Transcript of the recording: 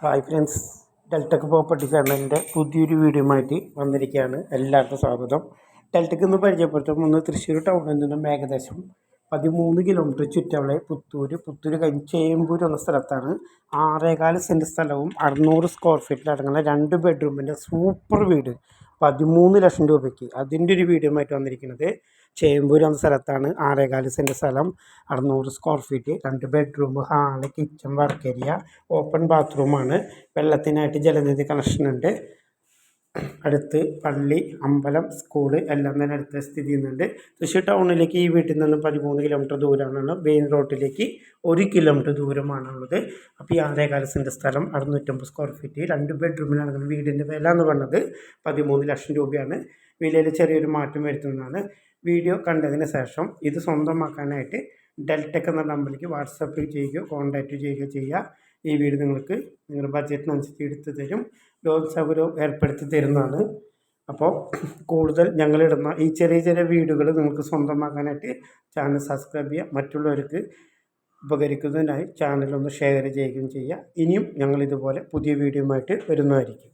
Hi friends. Deltech property ചാനലിന്റെ പുതിയൊരു വീഡിയോയുമായിട്ട് വന്നിരിക്കുകയാണ്. എല്ലാവർക്കും സ്വാഗതം. ഡെൽറ്റക്ക് ഇന്ന് പരിചയപ്പെടുത്തും ഒന്ന് തൃശ്ശൂർ ടൗണിൽ നിന്നും ഏകദേശം പതിമൂന്ന് കിലോമീറ്റർ ചുറ്റവളെ പുത്തൂർ പുത്തൂർ കഴിഞ്ഞ് ചേമ്പൂർ എന്ന സ്ഥലത്താണ് ആറേകാൽ സെന്റ് സ്ഥലവും അറുന്നൂറ് സ്ക്വയർ ഫീറ്റിൽ അടങ്ങുന്ന രണ്ട് ബെഡ്റൂമിന്റെ സൂപ്പർ വീട് പതിമൂന്ന് ലക്ഷം രൂപയ്ക്ക് അതിന്റെ ഒരു വീഡിയോയുമായിട്ട് വന്നിരിക്കുന്നത് ചേമ്പൂർ എന്ന സ്ഥലത്താണ്. ആറേകാൽ സെന്റ് സ്ഥലം. അറുന്നൂറ് സ്ക്വയർ ഫീറ്റ് രണ്ട് bedroom hall kitchen work area open ബാത്റൂമാണ് വെള്ളത്തിനായിട്ട് ജലനിധി കണക്ഷൻ ഉണ്ട്. അടുത്ത് പള്ളി അമ്പലം സ്കൂൾ എല്ലാം തന്നെ അടുത്ത് സ്ഥിതി ചെയ്യുന്നുണ്ട്. തൃശ്ശൂർ ടൗണിലേക്ക് ഈ വീട്ടിൽ നിന്നും പതിമൂന്ന് കിലോമീറ്റർ ദൂരമാണ്. മെയിൻ റോഡിലേക്ക് ഒരു കിലോമീറ്റർ ദൂരമാണുള്ളത്. അപ്പോൾ ഈ ആറേകാല സെന്റ് സ്ഥലം അറുന്നൂറ്റമ്പത് സ്ക്വയർ ഫീറ്റ് രണ്ട് ബെഡ്റൂമിലാണ് വീടിന്റെ വില എന്ന് പറഞ്ഞത്. പതിമൂന്ന് ലക്ഷം രൂപയാണ്. വിലയിൽ ചെറിയൊരു മാറ്റം വരുത്തുന്നതാണ്. വീഡിയോ കണ്ടതിന് ശേഷം ഇത് സ്വന്തമാക്കാനായിട്ട് ഡെൽടെക് എന്ന നമ്പറിലേക്ക് വാട്സപ്പ് ചെയ്യുകയോ കോൺടാക്റ്റ് ചെയ്യുകയോ ചെയ്യുക. ഈ വീട് നിങ്ങൾക്ക് നിങ്ങളുടെ ബഡ്ജറ്റിനനുസരിച്ച് എടുത്ത് തരും. ലോൺ സൗകര്യവും ഏർപ്പെടുത്തി തരുന്നതാണ്. അപ്പോൾ കൂടുതൽ ഞങ്ങളിടുന്ന ഈ ചെറിയ ചെറിയ വീടുകൾ നിങ്ങൾക്ക് സ്വന്തമാക്കാനായിട്ട് ചാനൽ സബ്സ്ക്രൈബ് ചെയ്യുക. മറ്റുള്ളവർക്ക് ഉപകരിക്കുന്നതിനായി ചാനലൊന്ന് ഷെയർ ചെയ്യുകയും ചെയ്യുക. ഇനിയും ഞങ്ങളിതുപോലെ പുതിയ വീഡിയോയുമായിട്ട് വരുന്നതായിരിക്കും.